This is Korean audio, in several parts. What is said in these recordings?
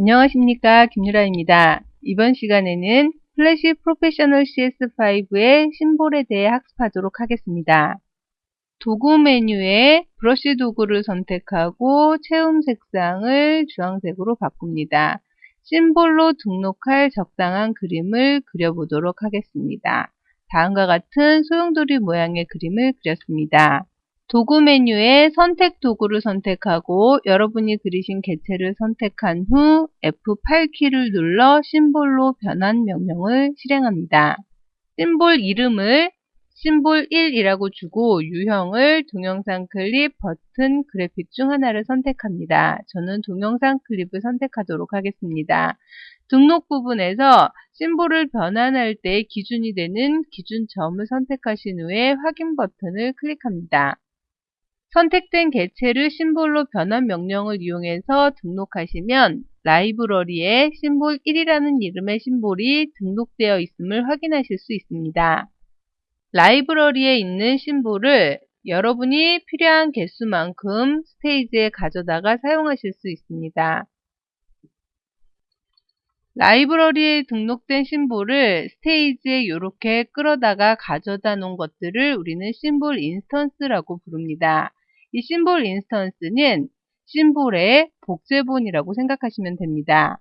안녕하십니까 김유라입니다. 이번 시간에는 플래시 프로페셔널 CS5의 심볼에 대해 학습하도록 하겠습니다. 도구 메뉴에 브러쉬 도구를 선택하고 채움 색상을 주황색으로 바꿉니다. 심볼로 등록할 적당한 그림을 그려보도록 하겠습니다. 다음과 같은 소용돌이 모양의 그림을 그렸습니다. 도구 메뉴에 선택 도구를 선택하고 여러분이 그리신 개체를 선택한 후 F8키를 눌러 심볼로 변환 명령을 실행합니다. 심볼 이름을 심볼 1이라고 주고 유형을 동영상 클립, 버튼, 그래픽 중 하나를 선택합니다. 저는 동영상 클립을 선택하도록 하겠습니다. 등록 부분에서 심볼을 변환할 때 기준이 되는 기준점을 선택하신 후에 확인 버튼을 클릭합니다. 선택된 개체를 심볼로 변환 명령을 이용해서 등록하시면 라이브러리에 심볼 1이라는 이름의 심볼이 등록되어 있음을 확인하실 수 있습니다. 라이브러리에 있는 심볼을 여러분이 필요한 개수만큼 스테이지에 가져다가 사용하실 수 있습니다. 라이브러리에 등록된 심볼을 스테이지에 이렇게 끌어다가 가져다 놓은 것들을 우리는 심볼 인스턴스라고 부릅니다. 이 심볼 인스턴스는 심볼의 복제본이라고 생각하시면 됩니다.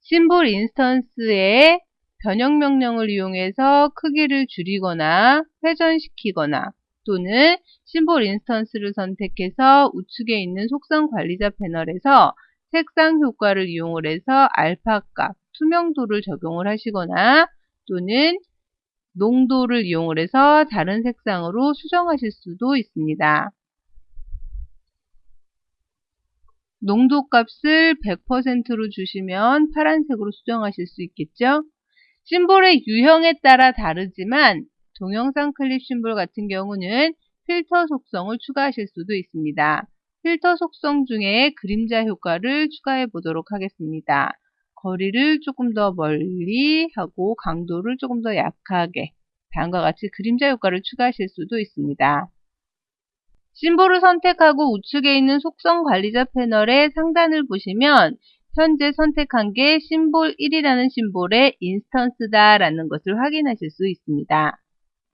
심볼 인스턴스의 변형 명령을 이용해서 크기를 줄이거나 회전시키거나 또는 심볼 인스턴스를 선택해서 우측에 있는 속성 관리자 패널에서 색상 효과를 이용을 해서 알파 값, 투명도를 적용을 하시거나 또는 농도를 이용을 해서 다른 색상으로 수정하실 수도 있습니다. 농도 값을 100%로 주시면 파란색으로 수정하실 수 있겠죠? 심볼의 유형에 따라 다르지만 동영상 클립 심볼 같은 경우는 필터 속성을 추가하실 수도 있습니다. 필터 속성 중에 그림자 효과를 추가해 보도록 하겠습니다. 거리를 조금 더 멀리 하고 강도를 조금 더 약하게 다음과 같이 그림자 효과를 추가하실 수도 있습니다. 심볼을 선택하고 우측에 있는 속성 관리자 패널의 상단을 보시면 현재 선택한 게 심볼 1이라는 심볼의 인스턴스다 라는 것을 확인하실 수 있습니다.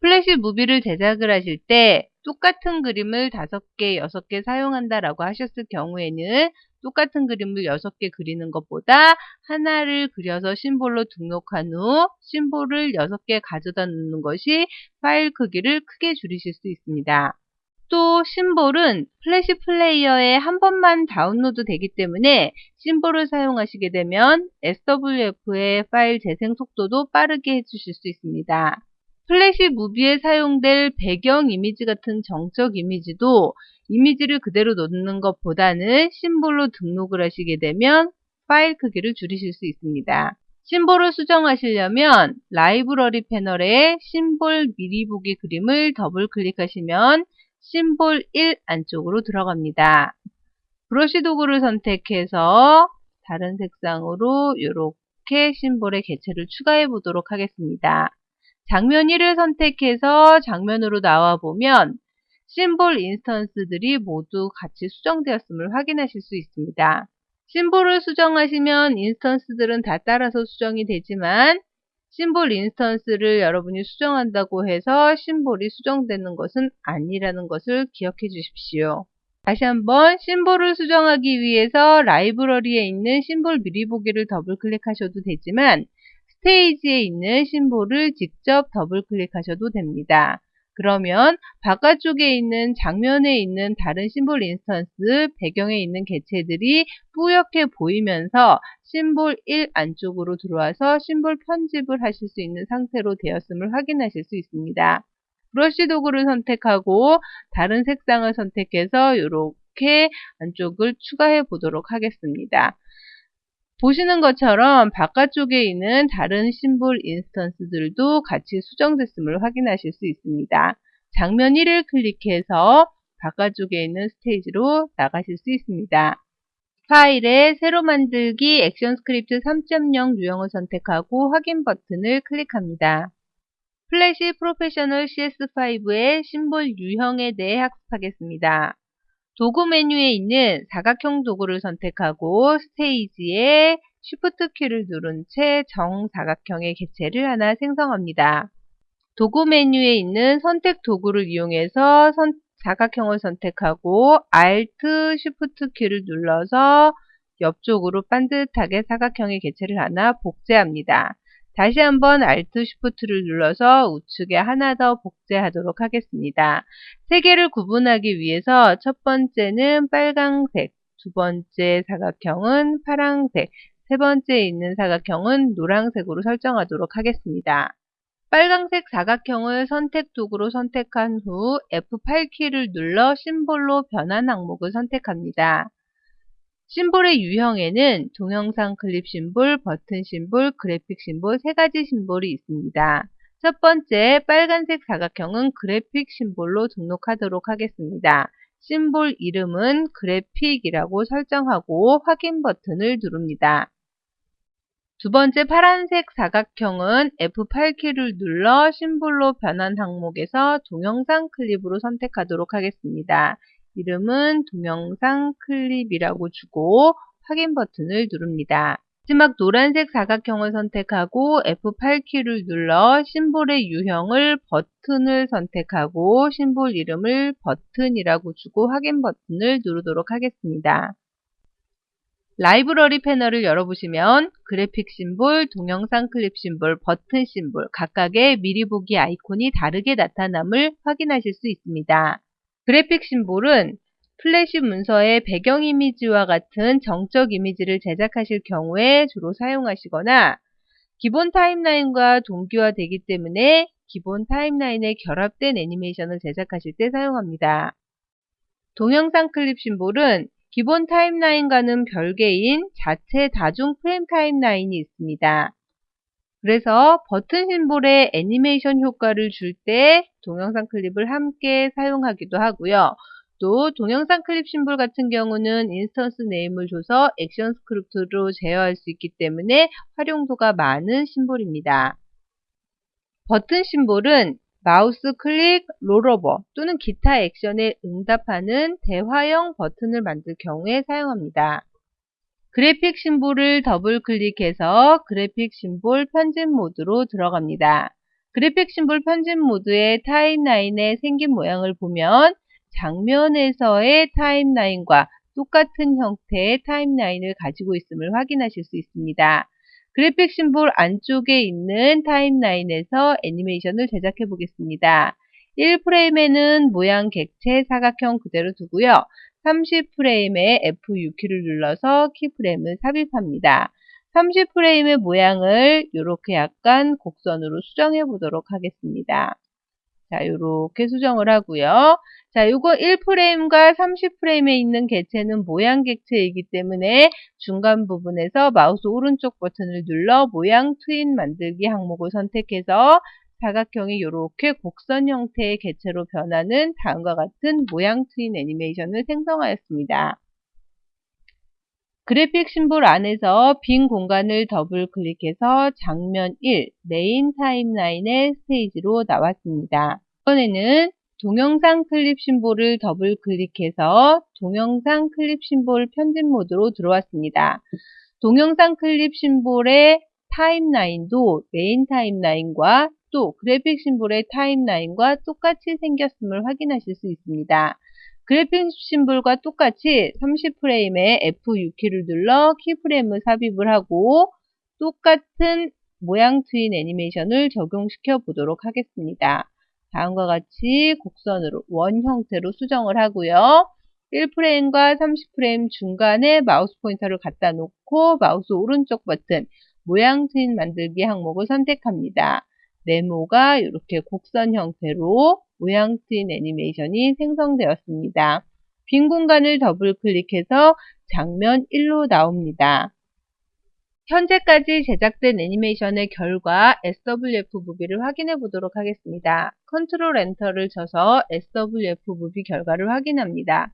플래시 무비를 제작을 하실 때 똑같은 그림을 5개, 6개 사용한다 라고 하셨을 경우에는 똑같은 그림을 6개 그리는 것보다 하나를 그려서 심볼로 등록한 후 심볼을 6개 가져다 놓는 것이 파일 크기를 크게 줄이실 수 있습니다. 또 심볼은 플래시 플레이어에 한 번만 다운로드 되기 때문에 심볼을 사용하시게 되면 SWF의 파일 재생 속도도 빠르게 해주실 수 있습니다. 플래시 무비에 사용될 배경 이미지 같은 정적 이미지도 이미지를 그대로 놓는 것보다는 심볼로 등록을 하시게 되면 파일 크기를 줄이실 수 있습니다. 심볼을 수정하시려면 라이브러리 패널에 심볼 미리 보기 그림을 더블 클릭하시면 심볼 1 안쪽으로 들어갑니다. 브러쉬 도구를 선택해서 다른 색상으로 이렇게 심볼의 개체를 추가해 보도록 하겠습니다. 장면 1을 선택해서 장면으로 나와 보면 심볼 인스턴스들이 모두 같이 수정되었음을 확인하실 수 있습니다. 심볼을 수정하시면 인스턴스들은 다 따라서 수정이 되지만 심볼 인스턴스를 여러분이 수정한다고 해서 심볼이 수정되는 것은 아니라는 것을 기억해 주십시오. 다시 한번 심볼을 수정하기 위해서 라이브러리에 있는 심볼 미리 보기를 더블 클릭하셔도 되지만 스테이지에 있는 심볼을 직접 더블 클릭하셔도 됩니다. 그러면 바깥쪽에 있는 장면에 있는 다른 심볼 인스턴스 배경에 있는 개체들이 뿌옇게 보이면서 심볼 1 안쪽으로 들어와서 심볼 편집을 하실 수 있는 상태로 되었음을 확인하실 수 있습니다. 브러쉬 도구를 선택하고 다른 색상을 선택해서 이렇게 안쪽을 추가해 보도록 하겠습니다. 보시는 것처럼 바깥쪽에 있는 다른 심볼 인스턴스들도 같이 수정됐음을 확인하실 수 있습니다. 장면 1을 클릭해서 바깥쪽에 있는 스테이지로 나가실 수 있습니다. 파일에 새로 만들기 액션 스크립트 3.0 유형을 선택하고 확인 버튼을 클릭합니다. 플래시 프로페셔널 CS5의 심볼 유형에 대해 학습하겠습니다. 도구 메뉴에 있는 사각형 도구를 선택하고 스테이지에 Shift 키를 누른 채 정사각형의 개체를 하나 생성합니다. 도구 메뉴에 있는 선택 도구를 이용해서 선, 사각형을 선택하고 Alt Shift 키를 눌러서 옆쪽으로 반듯하게 사각형의 개체를 하나 복제합니다. 다시 한번 Alt Shift를 눌러서 우측에 하나 더 복제하도록 하겠습니다. 세 개를 구분하기 위해서 첫 번째는 빨강색, 두 번째 사각형은 파랑색, 세 번째에 있는 사각형은 노란색으로 설정하도록 하겠습니다. 빨강색 사각형을 선택 도구로 선택한 후 F8키를 눌러 심볼로 변환 항목을 선택합니다. 심볼의 유형에는 동영상 클립 심볼, 버튼 심볼, 그래픽 심볼 세 가지 심볼이 있습니다. 첫 번째 빨간색 사각형은 그래픽 심볼로 등록하도록 하겠습니다. 심볼 이름은 그래픽이라고 설정하고 확인 버튼을 누릅니다. 두 번째 파란색 사각형은 F8키를 눌러 심볼로 변환 항목에서 동영상 클립으로 선택하도록 하겠습니다. 이름은 동영상 클립이라고 주고 확인 버튼을 누릅니다. 마지막 노란색 사각형을 선택하고 F8키를 눌러 심볼의 유형을 버튼을 선택하고 심볼 이름을 버튼이라고 주고 확인 버튼을 누르도록 하겠습니다. 라이브러리 패널을 열어보시면 그래픽 심볼, 동영상 클립 심볼, 버튼 심볼 각각의 미리 보기 아이콘이 다르게 나타남을 확인하실 수 있습니다. 그래픽 심볼은 플래시 문서의 배경 이미지와 같은 정적 이미지를 제작하실 경우에 주로 사용하시거나 기본 타임라인과 동기화되기 때문에 기본 타임라인에 결합된 애니메이션을 제작하실 때 사용합니다. 동영상 클립 심볼은 기본 타임라인과는 별개인 자체 다중 프레임 타임라인이 있습니다. 그래서 버튼 심볼에 애니메이션 효과를 줄 때 동영상 클립을 함께 사용하기도 하고요. 또 동영상 클립 심볼 같은 경우는 인스턴스 네임을 줘서 액션 스크립트로 제어할 수 있기 때문에 활용도가 많은 심볼입니다. 버튼 심볼은 마우스 클릭, 롤오버 또는 기타 액션에 응답하는 대화형 버튼을 만들 경우에 사용합니다. 그래픽 심볼을 더블 클릭해서 그래픽 심볼 편집 모드로 들어갑니다. 그래픽 심볼 편집 모드의 타임라인의 생긴 모양을 보면 장면에서의 타임라인과 똑같은 형태의 타임라인을 가지고 있음을 확인하실 수 있습니다. 그래픽 심볼 안쪽에 있는 타임라인에서 애니메이션을 제작해 보겠습니다. 1프레임에는 모양 객체 사각형 그대로 두고요. 30프레임에 F6키를 눌러서 키프레임을 삽입합니다. 30프레임의 모양을 이렇게 약간 곡선으로 수정해 보도록 하겠습니다. 자, 이렇게 수정을 하고요. 자, 이거 1프레임과 30프레임에 있는 개체는 모양 객체이기 때문에 중간 부분에서 마우스 오른쪽 버튼을 눌러 모양 트윈 만들기 항목을 선택해서 사각형이 이렇게 곡선 형태의 개체로 변하는 다음과 같은 모양 트윈 애니메이션을 생성하였습니다. 그래픽 심볼 안에서 빈 공간을 더블 클릭해서 장면 1 메인 타임라인의 스테이지로 나왔습니다. 이번에는 동영상 클립 심볼을 더블 클릭해서 동영상 클립 심볼 편집 모드로 들어왔습니다. 동영상 클립 심볼의 타임라인도 메인 타임라인과 또 그래픽 심볼의 타임라인과 똑같이 생겼음을 확인하실 수 있습니다. 그래픽 심볼과 똑같이 30프레임에 F6키를 눌러 키프레임을 삽입을 하고 똑같은 모양 트윈 애니메이션을 적용시켜 보도록 하겠습니다. 다음과 같이 곡선으로 원 형태로 수정을 하고요. 1프레임과 30프레임 중간에 마우스 포인터를 갖다 놓고 마우스 오른쪽 버튼 모양 트윈 만들기 항목을 선택합니다. 네모가 이렇게 곡선 형태로 모양 트윈 애니메이션이 생성되었습니다. 빈 공간을 더블 클릭해서 장면 1로 나옵니다. 현재까지 제작된 애니메이션의 결과 SWF 무비를 확인해 보도록 하겠습니다. 컨트롤 엔터를 쳐서 SWF 무비 결과를 확인합니다.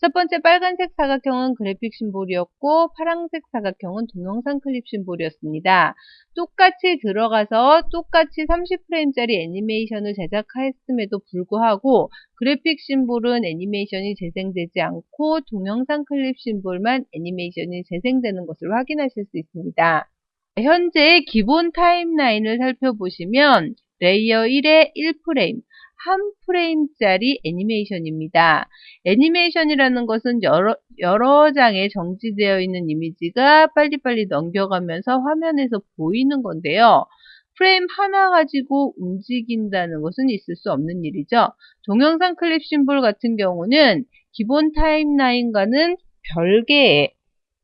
첫 번째 빨간색 사각형은 그래픽 심볼이었고 파란색 사각형은 동영상 클립 심볼이었습니다. 똑같이 들어가서 똑같이 30프레임짜리 애니메이션을 제작했음에도 불구하고 그래픽 심볼은 애니메이션이 재생되지 않고 동영상 클립 심볼만 애니메이션이 재생되는 것을 확인하실 수 있습니다. 현재 기본 타임라인을 살펴보시면 레이어 1의 1프레임, 한 프레임짜리 애니메이션입니다. 애니메이션이라는 것은 여러, 여러 장에 정지되어 있는 이미지가 빨리빨리 넘겨가면서 화면에서 보이는 건데요. 프레임 하나 가지고 움직인다는 것은 있을 수 없는 일이죠. 동영상 클립 심볼 같은 경우는 기본 타임라인과는 별개의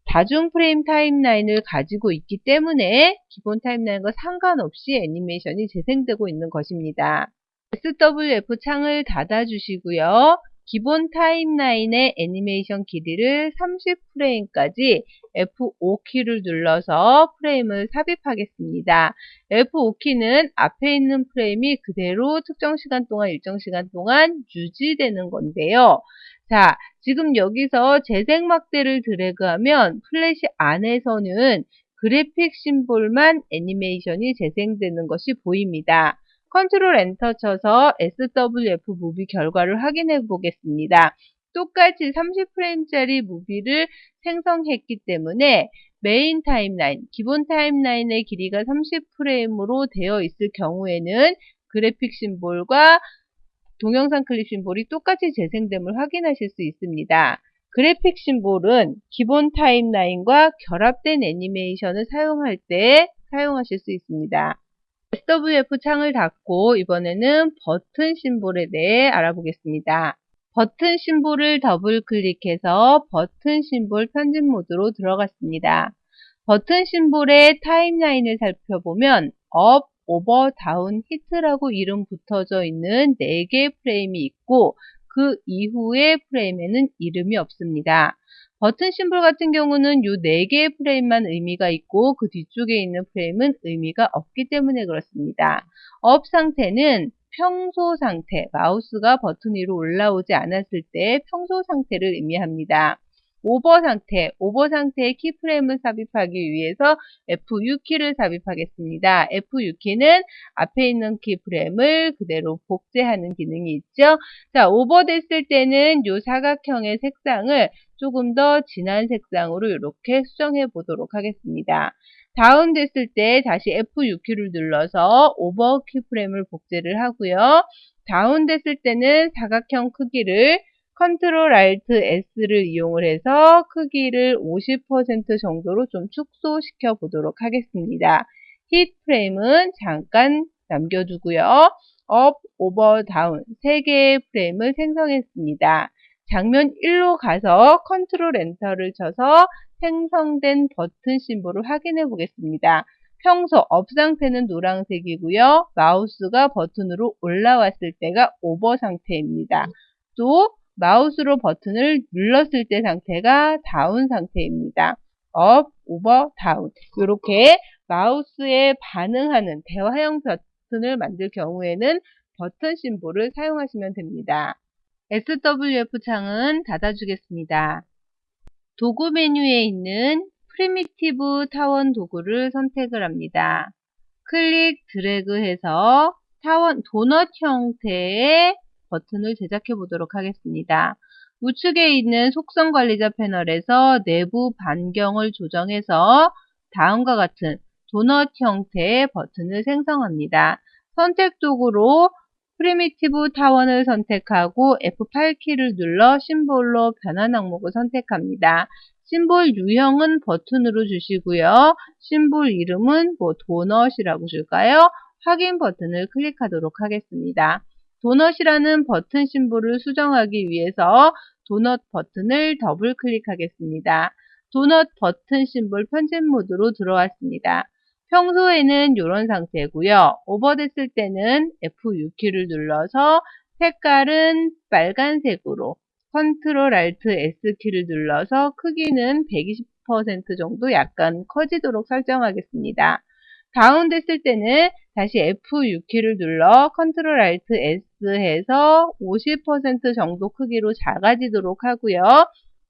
다중 프레임 타임라인을 가지고 있기 때문에 기본 타임라인과 상관없이 애니메이션이 재생되고 있는 것입니다. SWF 창을 닫아주시고요. 기본 타임라인의 애니메이션 길이를 30프레임까지 F5키를 눌러서 프레임을 삽입하겠습니다. F5키는 앞에 있는 프레임이 그대로 특정 시간 동안 일정 시간 동안 유지되는 건데요. 자, 지금 여기서 재생 막대를 드래그하면 플래시 안에서는 그래픽 심볼만 애니메이션이 재생되는 것이 보입니다. 컨트롤 엔터 쳐서 SWF 무비 결과를 확인해 보겠습니다. 똑같이 30프레임짜리 무비를 생성했기 때문에 메인 타임라인, 기본 타임라인의 길이가 30프레임으로 되어 있을 경우에는 그래픽 심볼과 동영상 클립 심볼이 똑같이 재생됨을 확인하실 수 있습니다. 그래픽 심볼은 기본 타임라인과 결합된 애니메이션을 사용할 때 사용하실 수 있습니다. SWF 창을 닫고 이번에는 버튼 심볼에 대해 알아보겠습니다. 버튼 심볼을 더블 클릭해서 버튼 심볼 편집 모드로 들어갔습니다. 버튼 심볼의 타임라인을 살펴보면 업, 오버, 다운, 히트라고 이름 붙어져 있는 4개의 프레임이 있고 그 이후의 프레임에는 이름이 없습니다. 버튼 심볼 같은 경우는 이 4개의 프레임만 의미가 있고 그 뒤쪽에 있는 프레임은 의미가 없기 때문에 그렇습니다. 업 상태는 평소 상태, 마우스가 버튼 위로 올라오지 않았을 때 평소 상태를 의미합니다. 오버 상태, 오버 상태의 키프레임을 삽입하기 위해서 F6키를 삽입하겠습니다. F6키는 앞에 있는 키프레임을 그대로 복제하는 기능이 있죠. 자, 오버됐을 때는 이 사각형의 색상을 조금 더 진한 색상으로 이렇게 수정해 보도록 하겠습니다. 다운 됐을 때 다시 F6키를 눌러서 오버 키프레임을 복제를 하고요. 다운 됐을 때는 사각형 크기를 컨트롤 알트 S를 이용을 해서 크기를 50% 정도로 좀 축소시켜 보도록 하겠습니다. 힛 프레임은 잠깐 남겨두고요. 업, 오버, 다운 3개의 프레임을 생성했습니다. 장면 1로 가서 컨트롤 엔터를 쳐서 생성된 버튼 심볼을 확인해 보겠습니다. 평소 업 상태는 노란색이고요. 마우스가 버튼으로 올라왔을 때가 오버 상태입니다. 또 마우스로 버튼을 눌렀을 때 상태가 다운 상태입니다. 업, 오버, 다운 이렇게 마우스에 반응하는 대화형 버튼을 만들 경우에는 버튼 심볼을 사용하시면 됩니다. SWF 창은 닫아주겠습니다. 도구 메뉴에 있는 프리미티브 타원 도구를 선택을 합니다. 클릭 드래그해서 타원 도넛 형태의 버튼을 제작해 보도록 하겠습니다. 우측에 있는 속성 관리자 패널에서 내부 반경을 조정해서 다음과 같은 도넛 형태의 버튼을 생성합니다. 선택 도구로 프리미티브 타원을 선택하고 F8 키를 눌러 심볼로 변환 항목을 선택합니다. 심볼 유형은 버튼으로 주시고요. 심볼 이름은 뭐 도넛이라고 줄까요? 확인 버튼을 클릭하도록 하겠습니다. 도넛이라는 버튼 심볼을 수정하기 위해서 도넛 버튼을 더블 클릭하겠습니다. 도넛 버튼 심볼 편집 모드로 들어왔습니다. 평소에는 이런 상태고요. 오버됐을 때는 F6키를 눌러서 색깔은 빨간색으로 컨트롤 알트 S키를 눌러서 크기는 120% 정도 약간 커지도록 설정하겠습니다. 다운됐을 때는 다시 F6키를 눌러 컨트롤 알트 S S해서 50% 정도 크기로 작아지도록 하고요.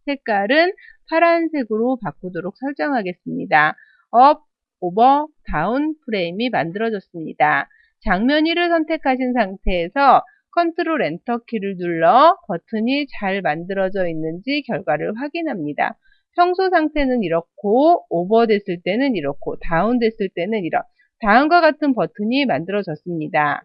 색깔은 파란색으로 바꾸도록 설정하겠습니다. 업, 오버, 다운 프레임이 만들어졌습니다. 장면 1을 선택하신 상태에서 컨트롤 엔터 키를 눌러 버튼이 잘 만들어져 있는지 결과를 확인합니다. 평소 상태는 이렇고 오버됐을 때는 이렇고 다운됐을 때는 이런 다음과 같은 버튼이 만들어졌습니다.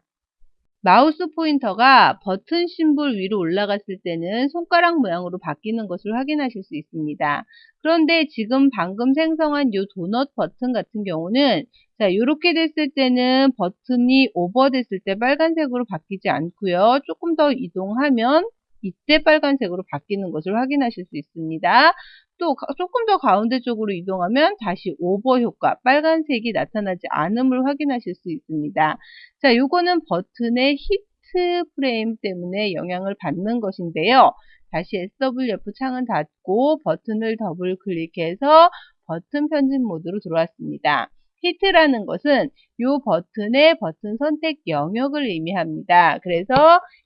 마우스 포인터가 버튼 심볼 위로 올라갔을 때는 손가락 모양으로 바뀌는 것을 확인하실 수 있습니다. 그런데 지금 방금 생성한 이 도넛 버튼 같은 경우는 자 이렇게 됐을 때는 버튼이 오버됐을 때 빨간색으로 바뀌지 않고요. 조금 더 이동하면 이때 빨간색으로 바뀌는 것을 확인하실 수 있습니다. 또 조금 더 가운데 쪽으로 이동하면 다시 오버 효과, 빨간색이 나타나지 않음을 확인하실 수 있습니다. 자, 요거는 버튼의 히트 프레임 때문에 영향을 받는 것인데요. 다시 SWF 창은 닫고 버튼을 더블 클릭해서 버튼 편집 모드로 들어왔습니다. 히트라는 것은 이 버튼의 버튼 선택 영역을 의미합니다. 그래서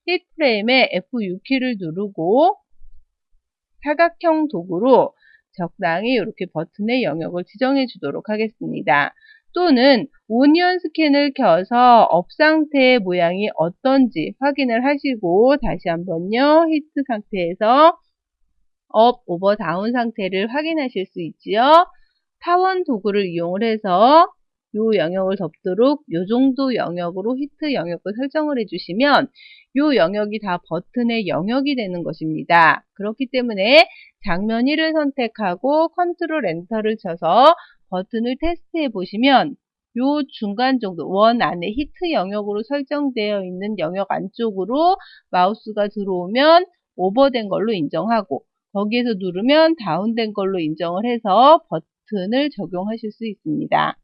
히트 프레임에 F6키를 누르고 사각형 도구로 적당히 이렇게 버튼의 영역을 지정해 주도록 하겠습니다. 또는 오니언 스캔을 켜서 업 상태의 모양이 어떤지 확인을 하시고 다시 한번요 히트 상태에서 업, 오버, 다운 상태를 확인하실 수 있지요. 타원 도구를 이용을 해서 이 영역을 덮도록 이 정도 영역으로 히트 영역을 설정을 해주시면 이 영역이 다 버튼의 영역이 되는 것입니다. 그렇기 때문에 장면 1을 선택하고 컨트롤 엔터를 쳐서 버튼을 테스트해 보시면 요 중간 정도 원 안에 히트 영역으로 설정되어 있는 영역 안쪽으로 마우스가 들어오면 오버된 걸로 인정하고 거기에서 누르면 다운된 걸로 인정을 해서 버튼을 적용하실 수 있습니다.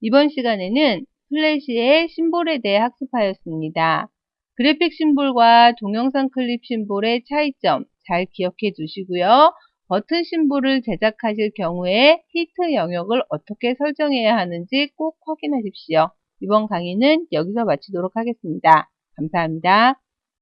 이번 시간에는 플래시의 심볼에 대해 학습하였습니다. 그래픽 심볼과 동영상 클립 심볼의 차이점 잘 기억해 두시고요. 버튼 심볼을 제작하실 경우에 히트 영역을 어떻게 설정해야 하는지 꼭 확인하십시오. 이번 강의는 여기서 마치도록 하겠습니다. 감사합니다.